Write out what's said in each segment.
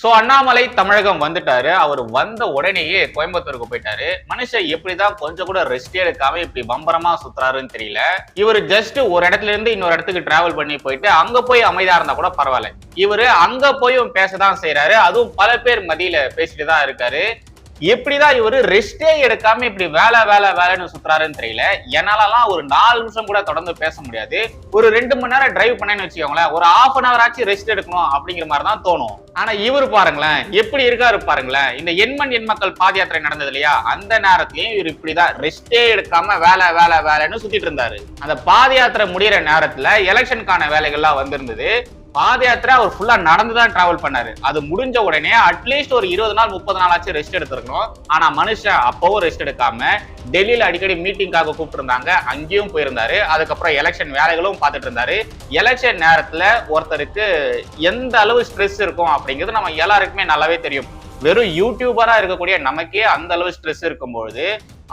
So Annamalai தமிழகம் வந்துட்டாரு. அவர் வந்த உடனேயே கோயம்புத்தூருக்கு போயிட்டாரு. மனுஷன் எப்படிதான் கொஞ்சம் கூட ரெஸ்ட் எடுக்காம இப்படி பம்பரமா சுத்துறாருன்னு தெரியல. இவர் ஜஸ்ட் ஒரு இடத்துல இருந்து இன்னொரு இடத்துக்கு டிராவல் பண்ணி போயிட்டு அங்க போய் அமைதியா இருந்தா கூட பரவாயில்ல. இவரு அங்க போயும் பேசதான் செய்யறாரு அதுவும் பல பேர் மதியில பேசிட்டு தான் இருக்காரு. எப்படிதான் இவர் ரெஸ்டே எடுக்காம இப்படி வேலை வேலை வேலைன்னு சுத்துறாருன்னு தெரியல. என்னாலலாம் ஒரு நாலு நிமிஷம் கூட தொடர்ந்து பேச முடியாது. ஒரு ரெண்டு மணி நேரம் டிரைவ் பண்ணேன்னு வச்சுக்கோங்களேன் ஒரு ஹாஃப் அன் hour ஆச்சு ரெஸ்ட் எடுக்கணும் அப்படிங்கிற மாதிரி தான் தோணும். ஆனா இவர் பாருங்களேன் எப்படி இருக்காரு பாருங்களேன். இந்த எண்மண் எண் மக்கள் பாத யாத்திரை நடந்தது இல்லையா? அந்த நேரத்திலயும் இவர் இப்படிதான் ரெஸ்டே எடுக்காம வேலை வேலை வேலைன்னு சுத்திட்டு இருந்தாரு. அந்த பாத யாத்திரை முடியிற நேரத்துல எலெக்ஷனுக்கான வேலைகள்லாம் வந்திருந்தது. பாத யாத்திரை அவர் ஃபுல்லா நடந்து தான் டிராவல் பண்ணாரு. அது முடிஞ்ச உடனே அட்லீஸ்ட் ஒரு இருபது நாள் முப்பது நாள் ஆச்சு ரெஸ்ட் எடுத்திருக்கணும். ஆனா மனுஷன் அப்பவும் ரெஸ்ட் எடுக்காம டெல்லியில அடிக்கடி மீட்டிங்காக கூப்பிட்டு இருந்தாங்க அங்கேயும் போயிருந்தாரு. அதுக்கப்புறம் எலெக்ஷன் வேலைகளும் பார்த்துட்டு இருந்தாரு. எலெக்ஷன் நேரத்துல ஒருத்தருக்கு எந்த அளவு ஸ்ட்ரெஸ் இருக்கும் அப்படிங்கிறது நம்ம எல்லாருக்குமே நல்லாவே தெரியும். வெறும் யூடியூபரா இருக்கக்கூடிய நமக்கே அந்த அளவு ஸ்ட்ரெஸ் இருக்கும்பொழுது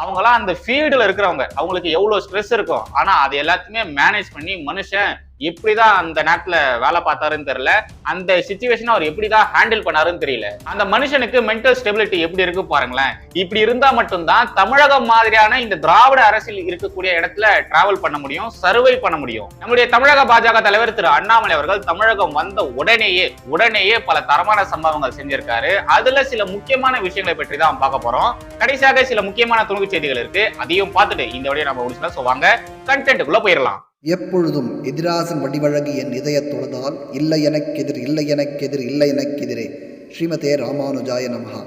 அவங்களாம் அந்த ஃபீல்டுல இருக்கிறவங்க அவங்களுக்கு எவ்வளவு ஸ்ட்ரெஸ் இருக்கும்? ஆனா அது எல்லாத்தையுமே மேனேஜ் பண்ணி மனுஷன் எப்படிதான் அந்த நேரத்துல வேலை பார்த்தாருன்னு தெரியல. அந்த சுச்சுவேஷனை அவர் எப்படிதான் ஹேண்டில் பண்ணாருன்னு தெரியல. அந்த மனுஷனுக்கு மென்டல் ஸ்டெபிலிட்டி எப்படி இருக்கு பாருங்களேன். இப்படி இருந்தா மட்டும்தான் தமிழகம் மாதிரியான இந்த திராவிட அரசியல் இருக்கக்கூடிய இடத்துல டிராவல் பண்ண முடியும் சர்வை பண்ண முடியும். நம்முடைய தமிழக பாஜக தலைவர் திரு அண்ணாமலை அவர்கள் தமிழகம் வந்த உடனேயே உடனேயே பல தரமான சம்பவங்கள் செஞ்சிருக்காரு. அதுல சில முக்கியமான விஷயங்களை பற்றி தான் பார்க்க போறோம். கடைசியாக சில முக்கியமான துணுக்கு செய்திகள் இருக்கு. அதையும் பார்த்துட்டு இந்த வழியை நம்ம முடிச்சுனா சொல்லுவாங்க கண்டென்ட்டுக்குள்ள போயிடலாம். எப்பொழுதும் எதிராசன் வடிவழகு என் இதயத் தொழுதால் இல்லை எனக்கெதிர் இல்லை எனக்கெதிர் இல்லை எனக்கெதிரே. ஸ்ரீமதே ராமானுஜாய நமகா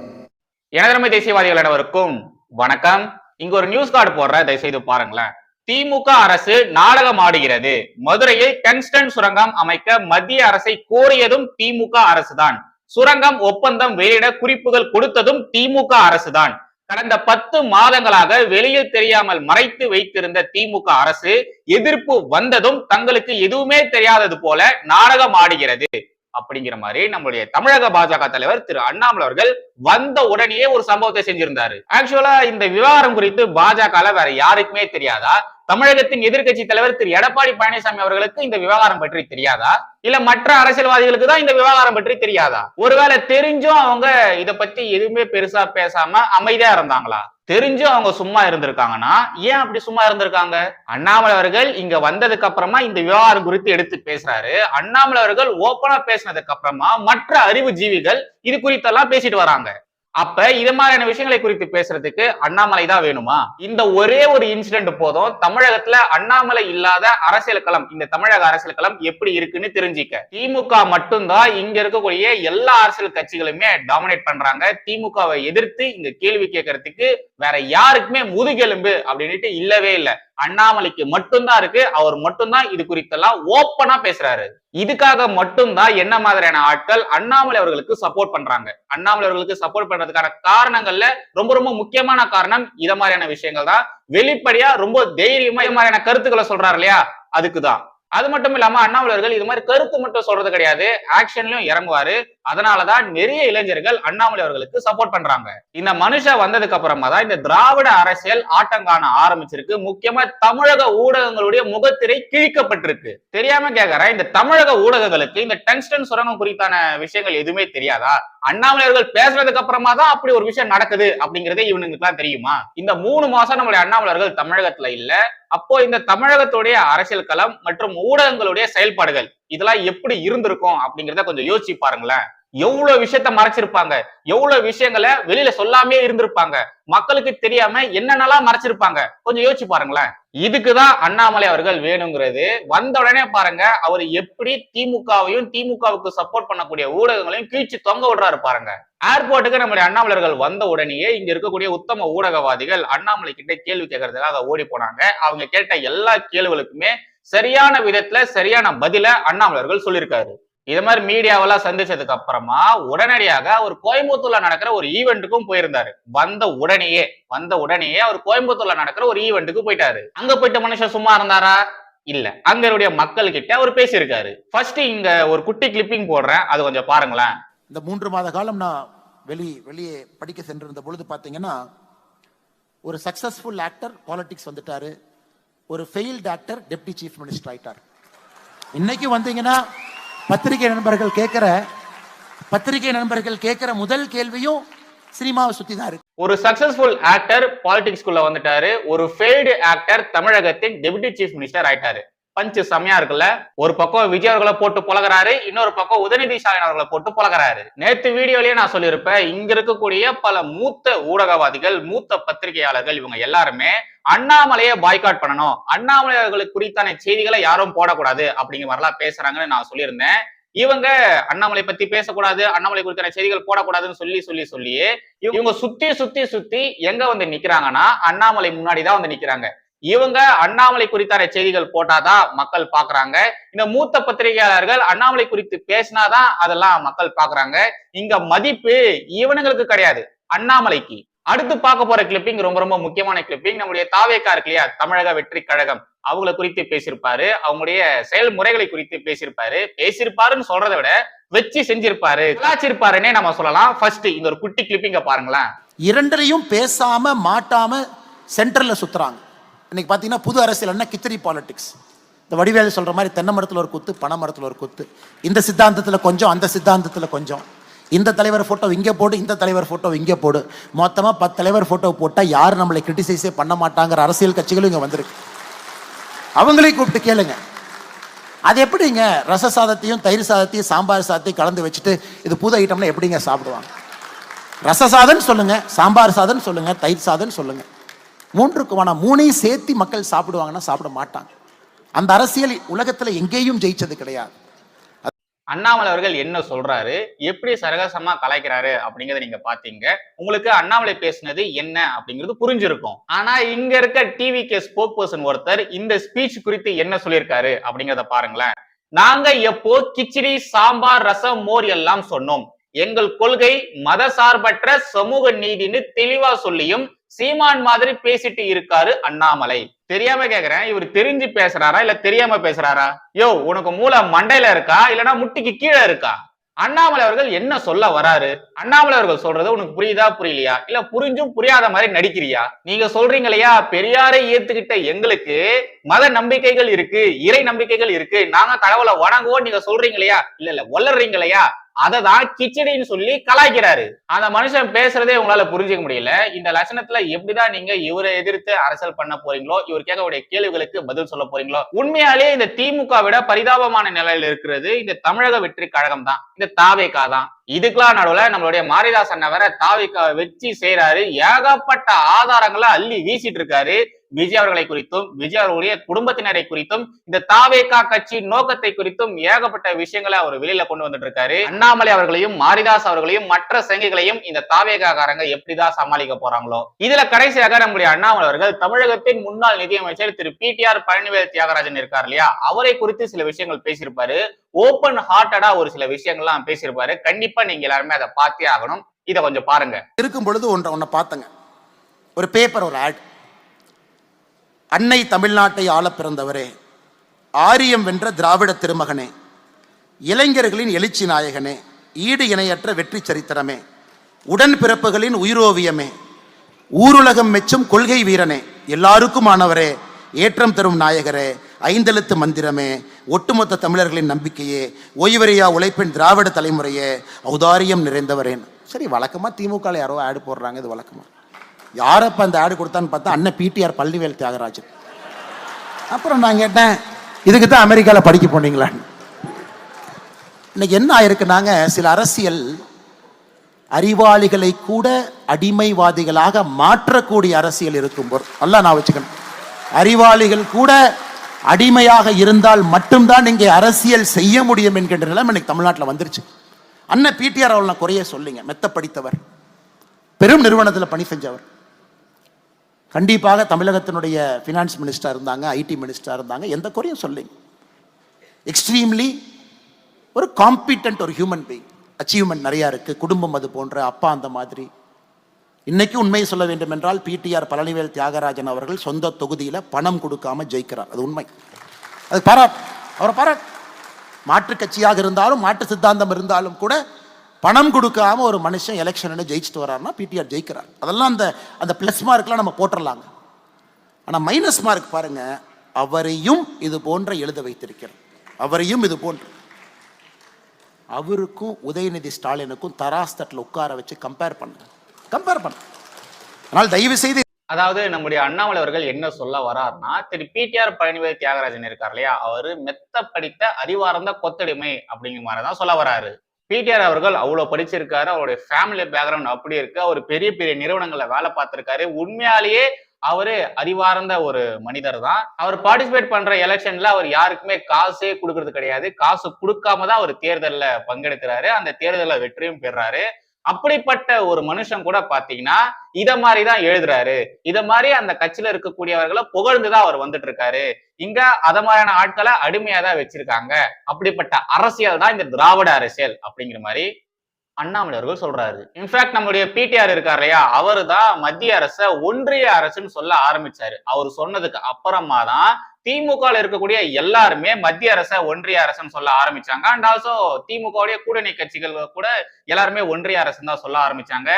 எனதரமை தேசியவாதிகள் அனைவருக்கும் வணக்கம். இங்க ஒரு நியூஸ் கார்டு போடுற தயவு செய்து பாருங்களேன். திமுக அரசு நாடகம் ஆடுகிறது. மதுரையில் டங்ஸ்டன் சுரங்கம் அமைக்க மத்திய அரசை கோரியதும் திமுக அரசுதான். சுரங்கம் ஒப்பந்தம் வெளியிட குறிப்புகள் கொடுத்ததும் திமுக அரசுதான். கடந்த பத்து மாதங்களாக வெளியில் தெரியாமல் மறைத்து வைத்திருந்த திமுக அரசு எதிர்ப்பு வந்ததும் தங்களுக்கு எதுவுமே தெரியாதது போல நாடகம் ஆடுகிறது. அப்படிங்கிற மாதிரி நம்மளுடைய தமிழக பாஜக தலைவர் திரு அண்ணாமலை அவர்கள் வந்த உடனேயே ஒரு சம்பவத்தை செஞ்சிருந்தாரு. ஆக்சுவலா இந்த விவகாரம் குறித்து பாஜக வேற யாருக்குமே தெரியாதா? தமிழகத்தின் எதிர்க்கட்சி தலைவர் திரு. எடப்பாடி பழனிசாமி அவர்களுக்கு இந்த விவகாரம் பற்றி தெரியாதா? இல்ல மற்ற அரசியல்வாதிகளுக்கு தான் இந்த விவகாரம் பற்றி தெரியாதா? ஒருவேளை தெரிஞ்சும் அவங்க இத பத்தி எதுவுமே பெருசா பேசாம அமைதியா இருந்தாங்களா? தெரிஞ்சும் அவங்க சும்மா இருந்திருக்காங்கன்னா ஏன் அப்படி சும்மா இருந்திருக்காங்க? அண்ணாமலை அவர்கள் இங்க வந்ததுக்கு அப்புறமா இந்த விவகாரம் குறித்து எடுத்து பேசுறாரு. அண்ணாமலை அவர்கள் ஓப்பனா பேசினதுக்கு அப்புறமா மற்ற அறிவு ஜீவிகள் இது குறித்தெல்லாம் பேசிட்டு வராங்க. அப்ப இது மாதிரியான விஷயங்களை குறித்து பேசுறதுக்கு அண்ணாமலை தான் வேணுமா? இந்த ஒரே ஒரு இன்சிடென்ட் போதும் தமிழகத்துல அண்ணாமலை இல்லாத அரசியல் களம் இந்த தமிழக அரசியல் களம் எப்படி இருக்குன்னு தெரிஞ்சிக்க. திமுக மட்டும்தான் இங்க இருக்கக்கூடிய எல்லா அரசியல் கட்சிகளுமே டாமினேட் பண்றாங்க. திமுகவை எதிர்த்து இங்க கேள்வி கேட்கறதுக்கு வேற யாருக்குமே முதுகெலும்பு அப்படின்ட்டு இல்லவே இல்லை. அண்ணாமலைக்கு மட்டும்தான் இருக்கு. அவர் மட்டும்தான் இது குறித்தெல்லாம் ஓப்பனா பேசுறாரு. இதுக்காக மட்டும்தான் என்ன மாதிரியான ஆட்கள் அண்ணாமலை அவர்களுக்கு சப்போர்ட் பண்றாங்க. அண்ணாமலை அவர்களுக்கு சப்போர்ட் பண்றதுக்கான காரணங்கள்ல ரொம்ப ரொம்ப முக்கியமான காரணம் இத மாதிரியான விஷயங்கள் தான் வெளிப்படையா ரொம்ப தைரியமா இது மாதிரியான கருத்துக்களை சொல்றாரு இல்லையா? அதுக்குதான். அது மட்டும் இல்லாம அண்ணாமலர்கள் இது மாதிரி கருத்து மட்டும் சொல்றது கிடையாது. ஆக்ஷன்லயும் இறங்குவாரு. அதனாலதான் நிறைய இளைஞர்கள் அண்ணாமலை அவர்களுக்கு சப்போர்ட் பண்றாங்க. இந்த மனுஷன் வந்ததுக்கு அப்புறமா தான் இந்த திராவிட அரசியல் ஆட்டம் காண ஆரம்பிச்சிருக்கு. முக்கியமா தமிழக ஊடகங்களுடைய முகத்திரை கிழிக்கப்பட்டிருக்கு. தெரியாம கேக்குறேன் இந்த தமிழக ஊடகங்களுக்கு இந்த டங்ஸ்டன் சுரங்கம் குறித்தான விஷயங்கள் எதுவுமே தெரியாதா? அண்ணாமலை அவர்கள் பேசுறதுக்கு அப்புறமா தான் அப்படி ஒரு விஷயம் நடக்குது அப்படிங்கறதே இவனுங்களுக்கு எல்லாம் தெரியுமா? இந்த மூணு மாசம் நம்மளுடைய அண்ணாமலையர்கள் தமிழகத்துல இல்ல. அப்போ இந்த தமிழகத்துடைய அரசியல் களம் மற்றும் ஊடகங்களுடைய செயல்பாடுகள் இதெல்லாம் எப்படி இருந்திருக்கும் அப்படிங்கறத கொஞ்சம் யோசிச்சு பாருங்களேன். எவ்வளவு விஷயத்த மறைச்சிருப்பாங்க? எவ்வளவு விஷயங்களை வெளியில சொல்லாமே இருந்திருப்பாங்க. மக்களுக்கு தெரியாம என்னென்னலாம் மறைச்சிருப்பாங்க? கொஞ்சம் யோசிச்சு பாருங்களேன். இதுக்குதான் அண்ணாமலை அவர்கள் வேணுங்கிறது. வந்த உடனே பாருங்க அவர் எப்படி திமுகவையும் திமுகவுக்கு சப்போர்ட் பண்ணக்கூடிய ஊடகங்களையும் கீழ்ச்சி தொங்க விடுறாரு பாருங்க. ஏர்போர்ட்டுக்கு நம்முடைய அண்ணாமலர்கள் வந்த உடனேயே இங்க இருக்கக்கூடிய உத்தம ஊடகவாதிகள் அண்ணாமலை கிட்ட கேள்வி கேட்கறதுக்காக ஓடி போனாங்க. அவங்க கேட்ட எல்லா கேள்விகளுக்குமே சரியான விதத்துல சரியான பதில அண்ணாமலர்கள் சொல்லியிருக்காரு. இது மாதிரி மீடியாவெல்லாம் சந்திச்சதுக்கு அப்புறமா உடனடியாக அவர் கோயம்புத்தூர்ல நடக்கிற ஒரு ஈவெண்ட்டுக்கும் போயிருந்தாரு. வந்த உடனேயே வந்த உடனேயே அவர் கோயம்புத்தூர்ல நடக்கிற ஒரு ஈவெண்ட்டுக்கு போயிட்டாரு. அங்க போயிட்ட மனுஷன் சும்மா இருந்தாரா? இல்ல. அங்களுடைய மக்கள் கிட்ட அவர் பேசியிருக்காரு. ஃபர்ஸ்ட் இங்க ஒரு குட்டி கிளிப்பிங் போடுறேன். அது கொஞ்சம் பாருங்களேன். இந்த மூன்று மாத காலம் நான் வெளி வெளியே படிக்க சென்றிருந்த பொழுது பார்த்தீங்கன்னா ஒரு சக்சஸ்ஃபுல் ஆக்டர் பாலிடிக்ஸ் வந்துட்டாரு. ஒரு failed actor deputy chief minister ஆயிட்டார். இன்னைக்கு வந்தீங்கன்னா பத்திரிகை நண்பர்கள் கேட்குற பத்திரிகை நண்பர்கள் கேட்கிற முதல் கேள்வியும் சினிமாவை சுத்தி தான் இருக்கு. ஒரு சக்சஸ்ஃபுல் ஆக்டர் பாலிடிக்ஸ்குள்ள வந்துட்டாரு. ஒரு ஃபெயில்டு ஆக்டர் தமிழகத்தின் டெபுட்டி சீஃப் மினிஸ்டர் ஆயிட்டாரு. பஞ்சு செமையா இருக்குல்ல? ஒரு பக்கம் விஜய் அவர்களை போட்டு புலகிறாரு இன்னொரு பக்கம் உதயநிதி ஸ்டாலின் அவர்களை போட்டு புலகிறாரு. நேத்து வீடியோலயே நான் சொல்லியிருப்பேன் இங்க இருக்கக்கூடிய பல மூத்த ஊடகவாதிகள் மூத்த பத்திரிகையாளர்கள் இவங்க எல்லாருமே அண்ணாமலையை பாய்காட் பண்ணணும். அண்ணாமலை அவர்களுக்கு குறித்தான செய்திகளை யாரும் போடக்கூடாது அப்படிங்கிற மாதிரிலாம் பேசுறாங்கன்னு நான் சொல்லியிருந்தேன். இவங்க அண்ணாமலை பத்தி பேசக்கூடாது அண்ணாமலை குறித்தான செய்திகள் போடக்கூடாதுன்னு சொல்லி சொல்லி சொல்லி இவங்க சுத்தி சுத்தி சுத்தி எங்க வந்து நிக்கிறாங்கன்னா அண்ணாமலை முன்னாடி தான் வந்து நிக்கிறாங்க. இவங்க அண்ணாமலை குறித்தான செய்திகள் போட்டாதான் மக்கள் பாக்குறாங்க இந்த மூத்த பத்திரிகையாளர்கள் அண்ணாமலை குறித்து பேசினாதான் அதெல்லாம் மக்கள் பாக்குறாங்க இங்க மதிப்பு இவனுங்களுக்கு கிடையாது அண்ணாமலைக்கு. அடுத்து பார்க்க போற கிளிப்பிங் ரொம்ப ரொம்ப முக்கியமான கிளிப்பிங் நம்முடைய தாவேக்கா இருக்கு இல்லையா? தமிழக வெற்றி கழகம். அவங்கள குறித்து பேசியிருப்பாரு. அவங்களுடைய செயல்முறைகளை குறித்து பேசியிருப்பாரு. பேசியிருப்பாருன்னு சொல்றதை விட வச்சு செஞ்சிருப்பாரு. கலாச்சிருப்பாருன்னே நம்ம சொல்லலாம். ஃபர்ஸ்ட் இந்த ஒரு குட்டி கிளிப்பிங்க பாருங்களேன். இரண்டரையும் பேசாம மாட்டாம சென்டர்ல சுத்துறாங்க. இன்னைக்கு பார்த்தீங்கன்னா புது அரசியல் என்ன கிச்சடி பாலிடிக்ஸ் இந்த வடிவேலு சொல்கிற மாதிரி தென்னை மரத்தில் ஒரு குத்து பனை மரத்தில் ஒரு குத்து. இந்த சித்தாந்தத்தில் கொஞ்சம் அந்த சித்தாந்தத்தில் கொஞ்சம். இந்த தலைவர் ஃபோட்டோ இங்கே போடு இந்த தலைவர் ஃபோட்டோ இங்கே போடு. மொத்தமாக பத்து தலைவர் ஃபோட்டோ போட்டால் யார் நம்மளை கிரிட்டிசைஸே பண்ண மாட்டாங்கிற அரசியல் கட்சிகளும் இங்கே வந்திருக்கு. அவங்களையும் கூப்பிட்டு கேளுங்க. அது எப்படிங்க? ரச சாதத்தையும் தயிர் சாதத்தையும் சாம்பார் சாதத்தையும் கலந்து வச்சுட்டு இது புது ஐட்டம்னா எப்படிங்க சாப்பிடுவாங்க? ரச சாதம்னு சொல்லுங்கள் சாம்பார் சாதம்னு சொல்லுங்கள் தயிர் சாதம்னு சொல்லுங்கள் மூன்றுக்கு வேணாம் மூணையும் சேர்த்து மக்கள் சாப்பிடுவாங்கன்னா சாப்பிட மாட்டாங்க. அந்த அரசியல் உலகத்துல எங்கேயும் ஜெயிச்சது கிடையாது. அண்ணாமலை அவர்கள் என்ன சொல்றாரு? எப்படி சரகசமா கலாய்க்கிறாரு அப்படிங்கறத நீங்க பாத்தீங்க. உங்களுக்கு அண்ணாமலை பேசுனது என்ன அப்படிங்கிறது புரிஞ்சிருக்கும். ஆனா இங்க இருக்க டிவி கே ஸ்போக் பர்சன் ஒருத்தர் இந்த ஸ்பீச் குறித்து என்ன சொல்லியிருக்காரு அப்படிங்கிறத பாருங்களேன். நாங்க எப்போ கிச்சடி சாம்பார் ரசம் மோர் எல்லாம் சொன்னோம். எங்கள் கொள்கை மதசார்பற்ற சமூக நீதின்னு தெளிவா சொல்லியும் சீமான் மாதிரி பேசிட்டு இருக்காரு அண்ணாமலை. தெரியாம கேக்குறேன் இவர் தெரிஞ்சு பேசுறாரா இல்ல தெரியாம பேசுறாரா? யோ உனக்கு மூளை மண்டையில இருக்கா இல்லனா முட்டிக்கு கீழே இருக்கா? அண்ணாமலை அவர்கள் என்ன சொல்ல வராரு? அண்ணாமலை அவர்கள் சொல்றது உனக்கு புரியுதா புரியலையா? இல்ல புரிஞ்சும் புரியாத மாதிரி நடிக்கிறியா? நீங்க சொல்றீங்க இல்லையா பெரியாரை ஏத்துக்கிட்ட எங்களுக்கு மத நம்பிக்கைகள் இருக்கு இறை நம்பிக்கைகள் இருக்கு நாங்க கடவுளை வணங்குவோம் நீங்க சொல்றீங்க இல்லையா? இல்ல இல்ல வளர்றீங்க இல்லையா? அதை தான் கிச்சடின்னு சொல்லி கலாய்க்கிறாரு. அந்த மனுஷன் பேசுறதே உங்களால புரிஞ்சுக்க முடியல. இந்த லட்சணத்துல எப்படிதான் நீங்க இவரை எதிர்த்து அரசியல் பண்ண போறீங்களோ இவர் கேட்கக்கூடிய கேள்விகளுக்கு பதில் சொல்ல போறீங்களோ உண்மையாலேயே இந்த திமுக விட பரிதாபமான நிலையில் இருக்கிறது இந்த தமிழக வெற்றி கழகம் தான் இந்த தாவேகா தான் இதுக்கெல்லாம் நடுவுல நம்மளுடைய மாரிதாஸ் அண்ணவரை தாவிக்க வச்சு செய்யறாரு ஏகப்பட்ட ஆதாரங்களை அள்ளி வீசிட்டு இருக்காரு. விஜய் அவர்களை குறித்தும் விஜய் அவர்களுடைய குடும்பத்தினரை குறித்தும் இந்த தாவேகா கட்சி நோக்கத்தை குறித்தும் ஏகப்பட்ட விஷயங்களை அவர் வெளியில கொண்டு வந்துட்டு இருக்காரு. அண்ணாமலை அவர்களையும் மாரிதாஸ் அவர்களையும் மற்ற சங்கிகளையும் இந்த தாவேகாக்காரங்க எப்படிதான் சமாளிக்க போறாங்களோ. இதுல கடைசியாக நம்முடைய அண்ணாமலை அவர்கள் தமிழகத்தின் முன்னாள் நிதியமைச்சர் திரு P T R Palanivel Thiagarajan இருக்கார் இல்லையா? அவரை குறித்து சில விஷயங்கள் பேசியிருப்பாரு. ஓப்பன் ஹார்ட்டடா ஒரு சில விஷயங்கள்லாம் பேசியிருப்பாரு. கண்டிப்பா நீங்க எல்லாருமே அதை பார்த்தே ஆகணும். இதை கொஞ்சம் பாருங்க. இருக்கும் பொழுது ஒன்றை ஒன்றை பார்த்தங்க. ஒரு பேப்பர் ஒரு ஆட் அன்னை தமிழ்நாட்டை ஆள பிறந்தவரே ஆரியம் வென்ற திராவிட திருமகனே இளைஞர்களின் எழுச்சி நாயகனே ஈடு இணையற்ற வெற்றி சரித்திரமே உடன் பிறப்புகளின் உயிரோவியமே ஊருலகம் மெச்சும் கொள்கை வீரனே எல்லாருக்குமானவரே ஏற்றம் தரும் நாயகரே ஐந்தெழுத்து மந்திரமே ஒட்டுமொத்த தமிழர்களின் நம்பிக்கையே ஓய்வறியா உழைப்பின் திராவிட தலைமுறையே ஔதாரியம் நிறைந்தவரேன். சரி வழக்கமாக திமுக யாரோ ஆடு போடுறாங்க இது வழக்கமாக யாரப்ப அந்த ஆடு கொடுத்தான்னு பார்த்தா அண்ணன் பிடிஆர் பள்ளிவேல் தியாகராஜன். அப்புறம் நான் கேட்டேன் இதுக்கு தான் அமெரிக்காவில் படிக்க போனீங்களான்னு இன்னைக்கு என்ன ஆயிருக்குனாங்க சில அரசியல் அறிவாளிகளை கூட அடிமைவாதிகளாக மாற்றக்கூடிய அரசியல் இருக்கும் போர் நல்லா நான் வச்சுக்கணும். அறிவாளிகள் கூட அடிமையாக இருந்தால் மட்டும்தான் இங்கே அரசியல் செய்ய முடியும் என்கின்ற நிலைமை இன்னைக்கு தமிழ்நாட்டில் வந்துருச்சு. அண்ணன் பிடிஆர் அவள் நான் குறைய சொல்லிங்க. மெத்த படித்தவர். பெரும் நிறுவனத்தில் பணி செஞ்சவர். கண்டிப்பாக தமிழகத்தினுடைய ஃபினான்ஸ் மினிஸ்டர் இருந்தாங்க ஐடி மினிஸ்டர் இருந்தாங்க. எந்த குறையும் சொல்லிங்க. எக்ஸ்ட்ரீம்லி ஒரு காம்பிட்டன்ட் ஒரு ஹியூமன் பீங் அச்சீவ்மெண்ட் நிறையா இருக்குது குடும்பம் அது போன்ற அப்பா அந்த மாதிரி. இன்னைக்கு உண்மையை சொல்ல வேண்டும் என்றால் பிடிஆர் பழனிவேல் தியாகராஜன் அவர்கள் சொந்த தொகுதியில் பணம் கொடுக்காம ஜெயிக்கிறார். அது உண்மை. அது பாராட் அவரை பாராட் மாற்று கட்சியாக இருந்தாலும் மாற்று சித்தாந்தம் இருந்தாலும் கூட பணம் கொடுக்காம ஒரு மனுஷன் எலெக்ஷன் ஜெயிச்சுட்டு வர்றாருன்னா பிடிஆர் ஜெயிக்கிறார். அதெல்லாம் அந்த அந்த ப்ளஸ் மார்க்லாம் நம்ம போட்டுடலாங்க ஆனால் மைனஸ் மார்க் பாருங்க அவரையும் இது போன்ற எழுத வைத்திருக்கிறார். அவரையும் இது போன்று. அவருக்கும் உதயநிதி ஸ்டாலினுக்கும் தராஸ் தட்டில் உட்கார வச்சு கம்பேர் பண்ணுங்க. கம்பேர் பண்ண. அதனால் தயவு செய்து அதாவது நம்முடைய அண்ணாமலை அவர்கள் என்ன சொல்ல வரார்னா திரு பிடிஆர் பழனிவேல் தியாகராஜன் இருக்கார் இல்லையா? அவரு மெத்த படித்த அறிவார்ந்த கொத்தடிமை அப்படிங்கிற மாதிரி தான் சொல்ல வராரு. பிடிஆர் அவர்கள் அவ்வளவு படிச்சிருக்காரு அவருடைய ஃபேமிலி பேக்ரவுண்ட் அப்படி இருக்கு அவர் பெரிய பெரிய நிறுவனங்கள்ல வேலை பார்த்திருக்காரு. உண்மையாலேயே அவரு அறிவார்ந்த ஒரு மனிதர் தான். அவர் பார்ட்டிசிபேட் பண்ற எலெக்ஷன்ல அவர் யாருக்குமே காசே கொடுக்கறது கிடையாது. காசு கொடுக்காம தான் அவர் தேர்தலில் பங்கெடுக்கிறாரு. அந்த தேர்தலில் வெற்றியும் பெறாரு. அப்படிப்பட்ட ஒரு மனுஷன் கூட பாத்தீங்கன்னா இத மாதிரிதான் எழுதுறாரு. இத மாதிரி அந்த கட்சியில இருக்கக்கூடியவர்களை புகழ்ந்துதான் அவர் வந்துட்டு இருக்காரு இங்க அத மாதிரியான ஆட்களை அடிமையா தான் வச்சிருக்காங்க. அப்படிப்பட்ட அரசியல் தான் இந்த திராவிட அரசியல் அப்படிங்கிற மாதிரி அண்ணாமலை அவர்கள் சொல்றாரு. இன்ஃபேக்ட் நம்மளுடைய பிடிஆர் இருக்கார் இல்லையா? அவரு தான் மத்திய அரச ஒன்றிய அரசுன்னு சொல்ல ஆரம்பிச்சாரு. அவர் சொன்னதுக்கு அப்புறமா தான் திமுக இருக்கக்கூடிய எல்லாருமே மத்திய அரச ஒன்றிய அரசுன்னு சொல்ல ஆரம்பிச்சாங்க. அண்ட் ஆல்சோ திமுகவுடைய கூட்டணி கட்சிகள் கூட எல்லாருமே ஒன்றிய அரசுன்னு தான் சொல்ல ஆரம்பிச்சாங்க.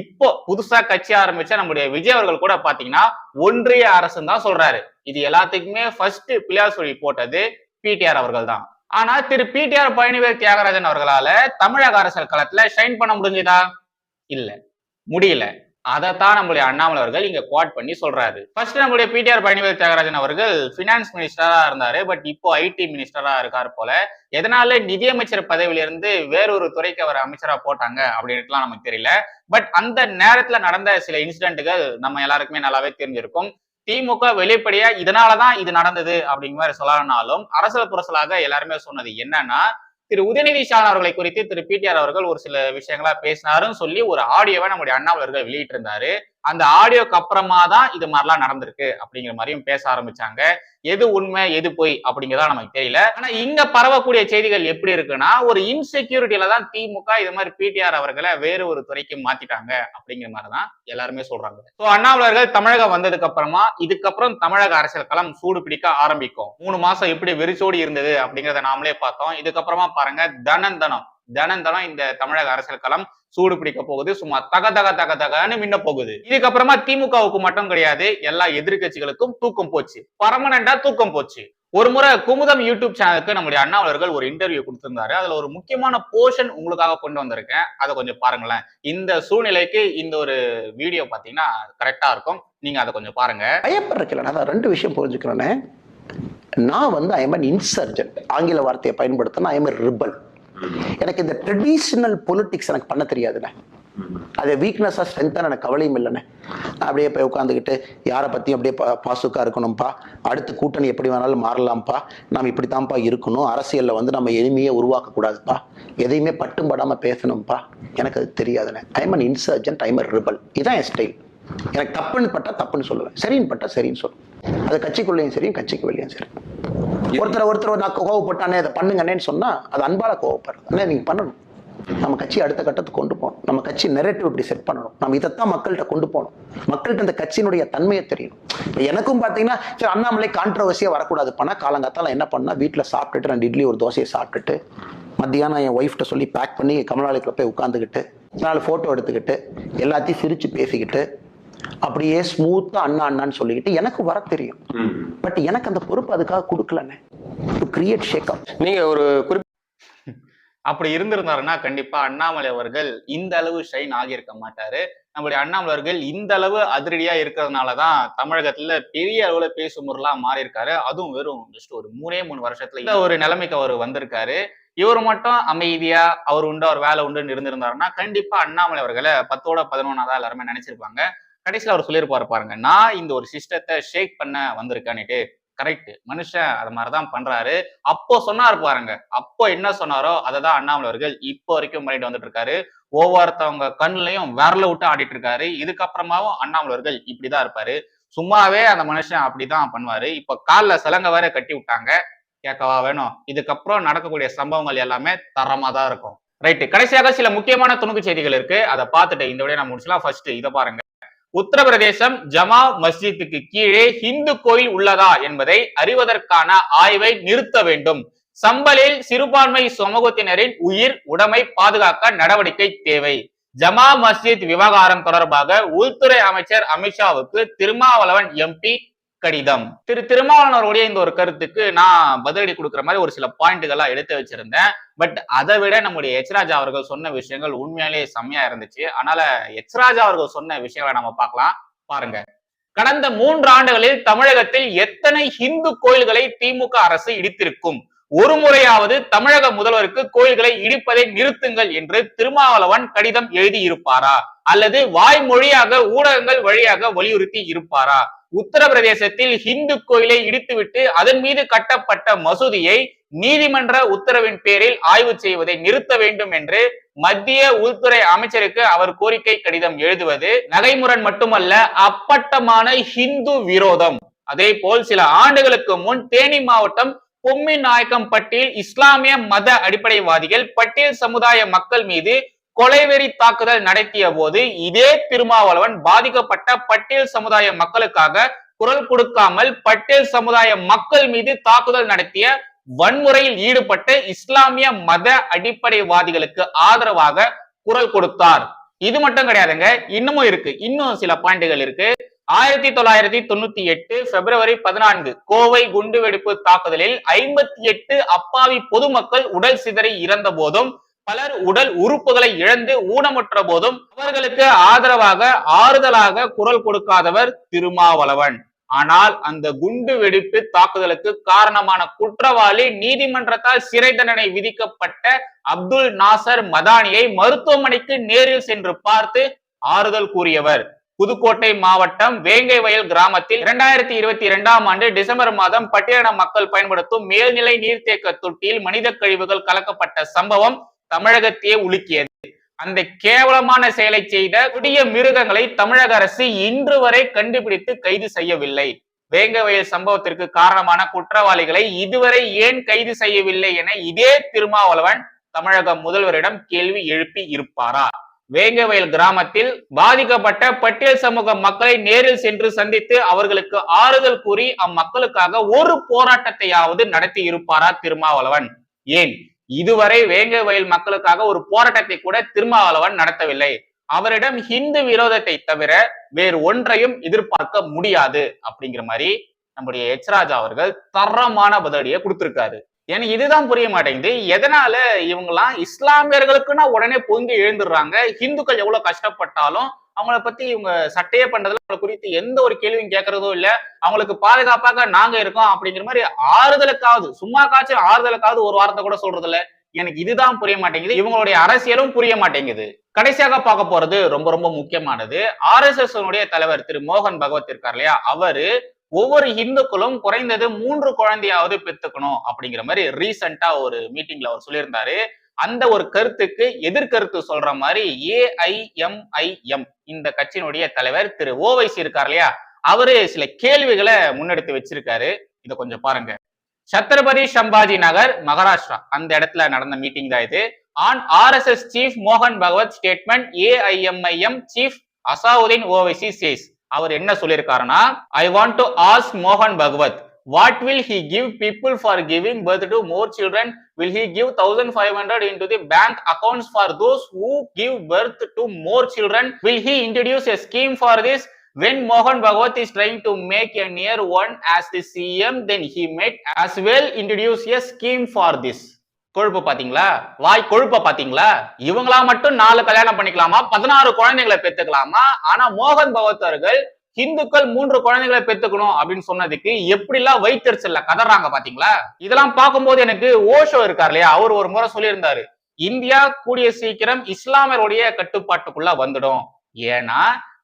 இப்போ புதுசா கட்சி ஆரம்பிச்ச நம்முடைய விஜய் அவர்கள் கூட பாத்தீங்கன்னா ஒன்றிய அரசுன்னு தான் சொல்றாரு. இது எல்லாத்துக்குமே ஃபர்ஸ்ட் பிள்ளையார் சொல்லி போட்டது பிடிஆர் அவர்கள் தான் ஆனா திரு பிடிஆர் பழனிவேல் தியாகராஜன் அவர்களால தமிழக அரசியல் களத்துல ஷைன் பண்ண முடிஞ்சதா? இல்ல. முடியல. அதைத்தான் நம்மளுடைய அண்ணாமலை அவர்கள் இங்க குவாட் பண்ணி சொல்றாரு. ஃபர்ஸ்ட் நம்மளுடைய பிடிஆர் பழனிவேல் தியாகராஜன் அவர்கள் பினான்ஸ் மினிஸ்டரா இருந்தாரு. பட் இப்போ ஐடி மினிஸ்டரா இருக்கார் போல. எதனால நிதியமைச்சர் பதவியிலிருந்து வேறொரு துறைக்கு அவர் அமைச்சரா போட்டாங்க அப்படின்ட்டுலாம் நமக்கு தெரியல. பட் அந்த நேரத்துல நடந்த சில இன்சிடென்ட்டுகள் நம்ம எல்லாருக்குமே நல்லாவே தெரிஞ்சிருக்கும். திமுக வெளிப்படையா இதனாலதான் இது நடந்தது அப்படிங்கிற மாதிரி சொல்லலனாலும் அரசியல் புரசலாக எல்லாருமே சொன்னது என்னன்னா திரு உதயநிதி ஸ்டாலின் அவர்களை குறித்து திரு பிடிஆர் அவர்கள் ஒரு சில விஷயங்களா பேசினாருன்னு சொல்லி ஒரு ஆடியோவை நம்முடைய அண்ணாமலை வெளியிட்டிருந்தாரு. அந்த ஆடியோக்கு அப்புறமா தான் இது மாதிரிலாம் நடந்திருக்கு அப்படிங்கிற மாதிரியும் பேச ஆரம்பிச்சாங்க. எது உண்மை எது பொய் அப்படிங்கிறதா நமக்கு தெரியல. ஆனா இங்க பரவக்கூடிய செய்திகள் எப்படி இருக்குன்னா ஒரு இன்செக்யூரிட்டியில தான் திமுக இது மாதிரி பிடிஆர் அவர்களை வேறு ஒரு துறைக்கு மாத்திட்டாங்க அப்படிங்கிற மாதிரி தான் எல்லாருமே சொல்றாங்க. ஸோ அண்ணாமலர்கள் தமிழகம் வந்ததுக்கு அப்புறமா இதுக்கப்புறம் தமிழக அரசியல் களம் சூடு பிடிக்க ஆரம்பிக்கும். மூணு மாசம் எப்படி வெறிச்சோடி இருந்தது அப்படிங்கிறத நாமளே பார்த்தோம். இதுக்கப்புறமா பாருங்க தனந்தனம் தனந்தனம் இந்த தமிழக அரசியல் களம் சூடு பிடிக்க போகுது. சும்மா தக தக தக தகன்னு மின்ன போகுது. இதுக்கப்புறமா திமுகவுக்கு மட்டும் கிடையாது. எல்லா எதிர்க்கட்சிகளுக்கும் தூக்கம் போச்சு. பர்மனண்டா தூக்கம் போச்சு. ஒரு முறை குமுதம் யூடியூப் சேனலுக்கு நம்முடைய அண்ணாவலர்கள் ஒரு இன்டர்வியூ கொடுத்திருந்தாரு. அதுல ஒரு முக்கியமான போர்ஷன் உங்களுக்காக கொண்டு வந்திருக்கேன். அதை கொஞ்சம் பாருங்களேன். இந்த சூழ்நிலைக்கு இந்த ஒரு வீடியோ பாத்தீங்கன்னா கரெக்டா இருக்கும். நீங்க அதை கொஞ்சம் பாருங்க. பயப்படுறதுல நான் ரெண்டு விஷயம் புரிஞ்சுக்கிறேனே நான் வந்து ஐ எம் அன் இன்சர்ஜென்ட் ஆங்கில வார்த்தையை பயன்படுத்தினா ஐ எம் ரிபல் எனக்கு இந்த ட்ரெடிஷ்னல் பொலிட்டிக்ஸ் எனக்கு பண்ண தெரியாதுண்ணே. அது வீக்னஸாக ஸ்ட்ரென்த்தாக எனக்கு கவலையும் இல்லைண்ணே. நான் அப்படியே போய் உட்காந்துக்கிட்டு யாரை பற்றியும் அப்படியே பா பாசுக்கா இருக்கணும்ப்பா அடுத்த கூட்டணி எப்படி வேணாலும் மாறலாம்ப்பா. நாம் இப்படி தான்ப்பா இருக்கணும். அரசியலில் வந்து நம்ம எளிமையே உருவாக்கக்கூடாதுப்பா. எதையுமே பட்டும் படாமல் பேசணும்ப்பா எனக்கு அது தெரியாதுண்ணே. I'm an insurgent I'm a rebel இதுதான் என் ஸ்டைல் எனக்கு தப்புன்னு பட்டா தப்புன்னு சொல்லுவேன். சரின்னு பட்டா சரின்னு சொல்லுவேன். அது கட்சிக்குள்ளேயும் சரி கட்சிக்கு வெளியும் சரி. ஒருத்தர் ஒருத்தர் நான் கோவப்பட்டானே அதை பண்ணுங்கண்ணேன்னு சொன்னா அது அன்பால கோவப்படுறது. அண்ணே நீங்க பண்ணணும். நம்ம கட்சி அடுத்த கட்டத்துக்கு கொண்டு போகணும். நம்ம கட்சி நெரேட்டிவ் இப்படி செட் பண்ணணும். நம்ம இதைத்தான் மக்கள்கிட்ட கொண்டு போகணும். மக்கள்கிட்ட இந்த கட்சியினுடைய தன்மையை தெரியணும். இப்போ எனக்கும் பார்த்தீங்கன்னா சரி அண்ணாமலை கான்ட்ரவர்சியாக வரக்கூடாது. பண்ணால் காலங்காத்தால என்ன பண்ணால் வீட்டில் சாப்பிட்டுட்டு ரெண்டு இட்லி ஒரு தோசையை சாப்பிட்டுட்டு மத்தியானம் என் ஒய்ஃப்ட்ட சொல்லி பேக் பண்ணி கமலாலயத்தில் போய் உட்காந்துக்கிட்டு நாலு ஃபோட்டோ எடுத்துக்கிட்டு எல்லாத்தையும் சிரித்து பேசிக்கிட்டு அப்படியே ஸ்மூத்தா அண்ணா அண்ணான்னு சொல்லிக்கிட்டு எனக்கு வர தெரியும். பட் எனக்கு அந்த பொறுப்பு அதுக்காக கொடுக்கலண்ணே. டு கிரியேட் ஷேக் நீங்க ஒரு குறிப்பிட்ட அப்படி இருந்திருந்தாருன்னா கண்டிப்பா அண்ணாமலை அவர்கள் இந்த அளவு ஷைன் ஆகியிருக்க மாட்டாரு. நம்மளுடைய அண்ணாமலை அவர்கள் இந்த அளவு அதிரடியா இருக்கிறதுனாலதான் தமிழகத்துல பெரிய அளவுல பேசும் பொருளா மாறி இருக்காரு அதுவும் வெறும் ஜஸ்ட் ஒரு மூணே மூணு வருஷத்துல இந்த ஒரு நிலைமைக்கு அவர் வந்திருக்காரு. இவர் மட்டும் அமைதியா அவர் உண்டு அவர் வேலை உண்டுன்னு இருந்திருந்தாருன்னா கண்டிப்பா அண்ணாமலை அவர்களை பத்தோட பதினொன்னா தான் எல்லாருமே நினைச்சிருப்பாங்க. கடைசியில் அவர் சொல்லியிருப்பாரு பாருங்க நான் இந்த ஒரு சிஸ்டத்தை ஷேக் பண்ண வந்திருக்கேன்னுட்டு. கரெக்ட் மனுஷன் அது மாதிரிதான் பண்றாரு. அப்போ சொன்னார் பாருங்க அப்போ என்ன சொன்னாரோ அதை தான் அண்ணாமலை அவர்கள் இப்போ வரைக்கும் பண்ணிட்டு வந்துட்டு இருக்காரு ஒவ்வொருத்தவங்க கண்ணுலயும் விரல விட்டு ஆடிட்டு இருக்காரு இதுக்கப்புறமாவும் அண்ணாமலை அவர்கள் இப்படிதான் இருப்பாரு. சும்மாவே அந்த மனுஷன் அப்படிதான் பண்ணுவாரு. இப்ப காலில் சலங்க வேற கட்டி விட்டாங்க. கேட்கவா வேணும்? இதுக்கப்புறம் நடக்கக்கூடிய சம்பவங்கள் எல்லாமே தரமா தான் இருக்கும். ரைட்டு கடைசியாக சில முக்கியமான துணுக்கு செய்திகள் இருக்கு. அதை பார்த்துட்டு இந்த விட நான் முடிச்சலாம் ஃபர்ஸ்ட் இதை பாருங்க. உத்தரப்பிரதேசம் ஜமா மஸ்ஜித்துக்கு கீழே ஹிந்து கோயில் உள்ளதா என்பதை அறிவதற்கான ஆய்வை நிறுத்த வேண்டும். சம்பலில் சிறுபான்மை சமூகத்தினரின் உயிர் உடைமை பாதுகாக்க நடவடிக்கை தேவை. ஜமா மஸ்ஜித் விவகாரம் தொடர்பாக உள்துறை அமைச்சர் அமித்ஷாவுக்கு திருமாவளவன் எம்பி கடிதம். திரு திருமாவளவருடைய இந்த ஒரு கருத்துக்கு நான் பதிலடி கொடுக்குற மாதிரி ஒரு சில பாயிண்ட்டுகளா எடுத்து வச்சிருந்தேன். பட் அதை விட நம்முடைய எச்ராஜா அவர்கள் சொன்ன விஷயங்கள் உண்மையாலேயே செம்மையா இருந்துச்சு. அதனால எச்ராஜா அவர்கள் சொன்ன விஷயங்களை நம்ம பார்க்கலாம். பாருங்க. கடந்த மூன்று ஆண்டுகளில் தமிழகத்தில் எத்தனை இந்து கோயில்களை திமுக அரசு இடித்திருக்கும்? ஒரு முறையாவது தமிழக முதல்வருக்கு கோயில்களை இடிப்பதை நிறுத்துங்கள் என்று திருமாவளவன் கடிதம் எழுதி இருப்பாரா அல்லது வாய்மொழியாக ஊடகங்கள் வழியாக வலியுறுத்தி இருப்பாரா? உத்தரப்பிரதேசத்தில் ஹிந்து கோயிலை இடித்துவிட்டு அதன் மீது கட்டப்பட்ட மசூதியை நீதிமன்ற உத்தரவின் பேரில் ஆய்வு செய்வதை நிறுத்த வேண்டும் என்று மத்திய உள்துறை அமைச்சருக்கு அவர் கோரிக்கை கடிதம் எழுதுவது நகைமுரண் மட்டுமல்ல அப்பட்டமான ஹிந்து விரோதம். அதே போல் சில ஆண்டுகளுக்கு முன் தேனி மாவட்டம் பொம்மி நாயக்கம்பட்டியில் இஸ்லாமிய மத அடிப்படைவாதிகள் பட்டியல் சமுதாய மக்கள் மீது கொலைவெறி தாக்குதல் நடத்திய போது இதே திருமாவளவன் பாதிக்கப்பட்ட பட்டேல் சமுதாய மக்களுக்காக குரல் கொடுக்காமல் பட்டேல் சமுதாய மக்கள் மீது தாக்குதல் நடத்திய வன்முறையில் ஈடுபட்டு இஸ்லாமிய மத அடிப்படைவாதிகளுக்கு ஆதரவாக குரல் கொடுத்தார். இது மட்டும் கிடையாதுங்க இன்னமும் இருக்கு. இன்னும் சில பாயிண்டுகள் இருக்கு. ஆயிரத்தி தொள்ளாயிரத்தி தொண்ணூத்தி எட்டு பிப்ரவரி பதினான்கு கோவை குண்டுவெடிப்பு தாக்குதலில் ஐம்பத்தி எட்டு அப்பாவி பொதுமக்கள் உடல் சிதறி இறந்த போதும் பலர் உடல் உறுப்புகளை இழந்து ஊனமுற்ற போதும் அவர்களுக்கு ஆதரவாக ஆறுதலாக குரல் கொடுக்காதவர் திருமாவளவன். ஆனால் அந்த குண்டு வெடிப்பு தாக்குதலுக்கு காரணமான குற்றவாளி நீதிமன்றத்தால் சிறை தண்டனை விதிக்கப்பட்ட அப்துல் நாசர் மதானியை மருத்துவமனைக்கு நேரில் சென்று பார்த்து ஆறுதல் கூறியவர். புதுக்கோட்டை மாவட்டம் வேங்கை வயல் கிராமத்தில் இரண்டாயிரத்தி இருபத்தி இரண்டாம் ஆண்டு டிசம்பர் மாதம் பட்டியலின மக்கள் பயன்படுத்தும் மேல்நிலை நீர்த்தேக்க தொட்டியில் மனித கழிவுகள் கலக்கப்பட்ட சம்பவம் தமிழகத்தையே உலுக்கியது. அந்த கேவலமான செயலை செய்த கொடிய மிருகங்களை தமிழக அரசு இன்று வரை கண்டுபிடித்து கைது செய்யவில்லை. வேங்க வயல் சம்பவத்திற்கு காரணமான குற்றவாளிகளை இதுவரை ஏன் கைது செய்யவில்லை என இதே திருமாவளவன் தமிழக முதல்வரிடம் கேள்வி எழுப்பி இருப்பாரா? வேங்கவயல் கிராமத்தில் பாதிக்கப்பட்ட பட்டியல் சமூக மக்களை நேரில் சென்று சந்தித்து அவர்களுக்கு ஆறுதல் கூறி அம்மக்களுக்காக ஒரு போராட்டத்தையாவது நடத்தி இருப்பாரா திருமாவளவன்? ஏன்? இதுவரை வேங்க வயல் மக்களுக்காக ஒரு போராட்டத்தை கூட திருமாவளவன் நடத்தவில்லை. அவரிடம் ஹிந்து விரோதத்தை தவிர வேறு ஒன்றையும் எதிர்பார்க்க முடியாது அப்படிங்கிற மாதிரி நம்முடைய எச்ராஜா அவர்கள் தரமான பதிலடியை கொடுத்திருக்காரு. எனக்கு இதுதான் புரிய மாட்டேங்குது. எதனால இவங்கெல்லாம் இஸ்லாமியர்களுக்குன்னா உடனே பொங்கி எழுந்துடுறாங்க. ஹிந்துக்கள் எவ்வளவு கஷ்டப்பட்டாலும் அவங்கள பத்தி இவங்க சட்டையே பண்றதுல அவங்கள குறித்து எந்த ஒரு கேள்வியும் கேட்கறதோ இல்ல. அவங்களுக்கு பாதுகாப்பாக நாங்க இருக்கோம் அப்படிங்கிற மாதிரி ஆறுதலுக்காவது சும்மா காய்ச்சல் ஆறுதலுக்காவது ஒரு வாரத்தை கூட சொல்றது இல்ல எனக்கு இதுதான் புரிய மாட்டேங்குது. இவங்களுடைய அரசியலும் புரிய மாட்டேங்குது. கடைசியாக பார்க்க போறது ரொம்ப ரொம்ப முக்கியமானது. ஆர் எஸ் எஸ் தலைவர் திரு. மோகன் பகவத் இருக்கார் இல்லையா? அவரு ஒவ்வொரு இந்துக்களும் குறைந்தது மூன்று குழந்தையாவது பெத்துக்கணும் அப்படிங்கிற மாதிரி ரீசெண்டா ஒரு மீட்டிங்ல அவர் சொல்லியிருந்தாரு. அந்த ஒரு கருத்துக்கு எதிர்கருத்து சொல்ற மாதிரி ஏஐஎம்ஐஎம் இந்த கட்சியினுடைய தலைவர் திரு ஓவைசி இருக்கார் இல்லையா? அவரு சில கேள்விகளை முன்னெடுத்து வச்சிருக்காரு. இதை கொஞ்சம் பாருங்க. சத்ரபதி சம்பாஜி நகர் மகாராஷ்டிரா. அந்த இடத்துல நடந்த மீட்டிங் தான் இது. ஆன் ஆர்எஸ்எஸ் சீஃப் மோகன் Bhagwat statement AIMIM chief Asaduddin Owaisi says அவர் என்ன சொல்லியிருக்காருன்னா ஐ வாண்ட் டு ஆஸ் மோகன் Bhagwat what will he give people for giving birth to more children will he give thousand five hundred into the bank accounts for those who give birth to more children will he introduce a scheme for this When Mohan Bhagavat is trying to make a near one as the CM, then he might as well introduce a scheme for this. கொழுப்பு பாத்தீங்களா வாய் கொழுப்ப பாத்தீங்களா இவங்களா மட்டும் நாலு கல்யாணம் பண்ணிக்கலாமா? பதினாறு குழந்தைங்களை பெத்துக்கலாமா ஆனா மோகன் பகவத் அவர்கள் ஹிந்துக்கள் மூன்று குழந்தைகளை பெத்துக்கணும் அப்படின்னு சொன்னதுக்கு எப்படிலாம் வைத்தறிச்சல்ல கதறாங்க பாத்தீங்களா? இதெல்லாம் பார்க்கும்போது எனக்கு ஓஷோ இருக்கார் இல்லையா? அவர் ஒரு முறை சொல்லியிருந்தாரு இந்தியா கூடிய சீக்கிரம் இஸ்லாமியருடைய கட்டுப்பாட்டுக்குள்ள வந்துடும். ஏன்னா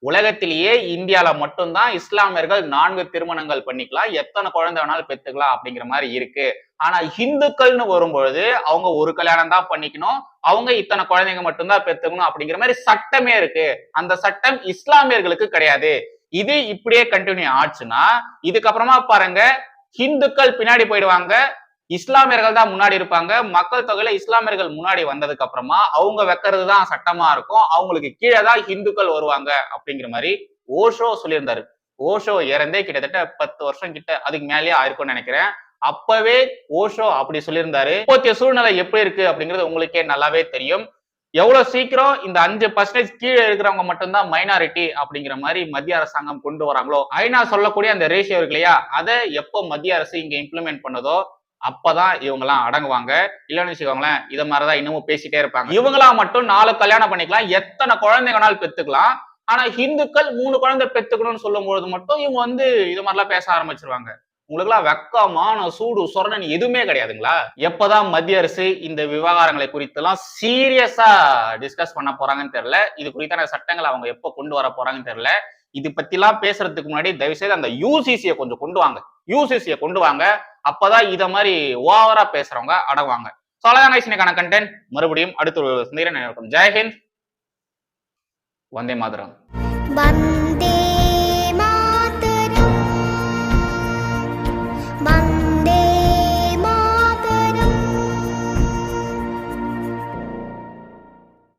உலகத்திலேயே இந்தியால மட்டும்தான் இஸ்லாமியர்கள் நான்கு திருமணங்கள் பண்ணிக்கலாம் எத்தனை குழந்தை வேணாலும் பெத்துக்கலாம் அப்படிங்கிற மாதிரி இருக்கு. ஆனா இந்துக்கள்னு வரும்பொழுது அவங்க ஒரு கல்யாணம் தான் பண்ணிக்கணும் அவங்க இத்தனை குழந்தைங்க மட்டும்தான் பெத்துக்கணும் அப்படிங்கிற மாதிரி சட்டமே இருக்கு. அந்த சட்டம் இஸ்லாமியர்களுக்கு கிடையாது. இது இப்படியே கண்டினியூ ஆச்சுன்னா இதுக்கப்புறமா பாருங்க ஹிந்துக்கள் பின்னாடி போயிடுவாங்க இஸ்லாமியர்கள் தான் முன்னாடி இருப்பாங்க மக்கள் தொகையில இஸ்லாமியர்கள் முன்னாடி வந்ததுக்கு அப்புறமா அவங்க வைக்கிறது தான் சட்டமா இருக்கும் அவங்களுக்கு கீழே தான் ஹிந்துக்கள் வருவாங்க அப்படிங்கிற மாதிரி ஓஷோ சொல்லியிருந்தாரு. ஓஷோ இறந்தே கிட்டத்தட்ட பத்து வருஷம் கிட்ட அதுக்கு மேலேயே ஆயிருக்கும்னு நினைக்கிறேன். அப்பவே ஓஷோ அப்படி சொல்லியிருந்தாரு. இப்போத்திய சூழ்நிலை எப்படி இருக்கு அப்படிங்கிறது உங்களுக்கே நல்லாவே தெரியும். எவ்வளவு சீக்கிரம் இந்த அஞ்சு பர்சன்டேஜ் கீழே இருக்கிறவங்க மட்டும்தான் மைனாரிட்டி அப்படிங்கிற மாதிரி மத்திய அரசாங்கம் கொண்டு வராங்களோ? ஐநா சொல்லக்கூடிய அந்த ரேஷியோ இருக்கு இல்லையா? அதை எப்போ மத்திய அரசு இங்க இம்ப்ளிமெண்ட் பண்ணதோ அப்பதான் இவங்கெல்லாம் அடங்குவாங்க. இல்லைன்னு வச்சுக்கோங்களேன் இதை மாதிரிதான் இன்னமும் பேசிட்டே இருப்பாங்க. இவங்களா மட்டும் நாலு கல்யாணம் பண்ணிக்கலாம். எத்தனை குழந்தைங்கனாலும் பெத்துக்கலாம். ஆனா ஹிந்துக்கள் மூணு குழந்தை பெத்துக்கணும்னு சொல்லும் பொழுது மட்டும் இவங்க வந்து இது மாதிரிலாம் பேச ஆரம்பிச்சிருவாங்க. உங்களுக்குலாம் வெக்கமான சூடு சொரணன் எதுவுமே கிடையாதுங்களா? எப்பதான் மத்திய அரசு இந்த விவகாரங்களை குறித்தெல்லாம் சீரியஸா டிஸ்கஸ் பண்ண போறாங்கன்னு தெரியல. இது குறித்தான சட்டங்களை அவங்க எப்போ கொண்டு வர போறாங்கன்னு தெரியல. இது பத்திலாம் பேசுறதுக்கு முன்னாடி தயவு செய்து அந்த யூசிசியை கொஞ்சம் கொண்டு வாங்க. யூசிசியை கொண்டு வாங்க. அப்பதான் இத மாதிரி ஓவரா பேசுறவங்க அடங்குவாங்க. ஸோ அவ்வளோதான் கண்டென்ட் மறுபடியும் அடுத்த ஒரு சிந்தனை ஜெயஹிந்த் வந்தே மாதரம். வந்த